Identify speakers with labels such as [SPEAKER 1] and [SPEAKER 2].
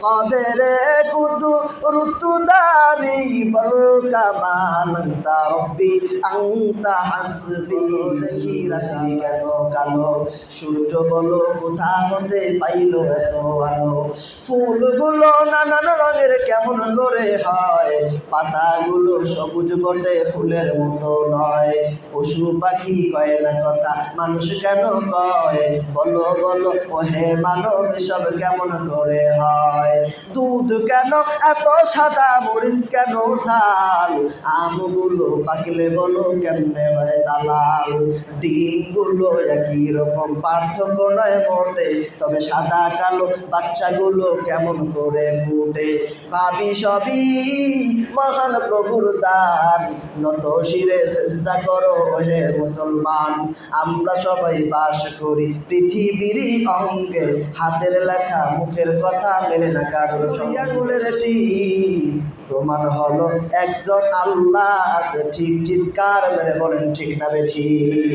[SPEAKER 1] قادر قدرت داري بالكمال انت ربي انت حسبي দেখি রাত্রি কেন কালো সূর্য বলো কোথা হতে পাইলো এত আলো ফুলগুলো নানান রঙের কেমন করে হয়? পাতাগুলো সবুজ বটে, ফুলের মতো নয়। পশু পাখি কয় না কথা, মানুষ কেন কয়? বলো বলো, ওহে মানব, এসব কেমন করে হয়? দুধ কেন এত সাদা, মরিচ কেন ঝাল? আমগুলো পাকলে বলো, কেমনে হয় দালাল? ডিমগুলো একই রকম, পার্থক্য নয় মোটে তবে সাদা, কালো বাচ্চাগুলো কেমন করে ফুটে? ভাবি সবই মহান প্রভুর দান। নত শিরে চেষ্টা করো হে মুসলমান আমরা সবাই বাস করি পৃথিবীর অঙ্গে। হাতের লেখা মুখের কথা মেনে না কারোর আঙুলের টিপ প্রমাণ হলো একজন আল্লাহ আছে ঠিক চিৎকার মেরে বলেন ঠিক না বে ঠিক।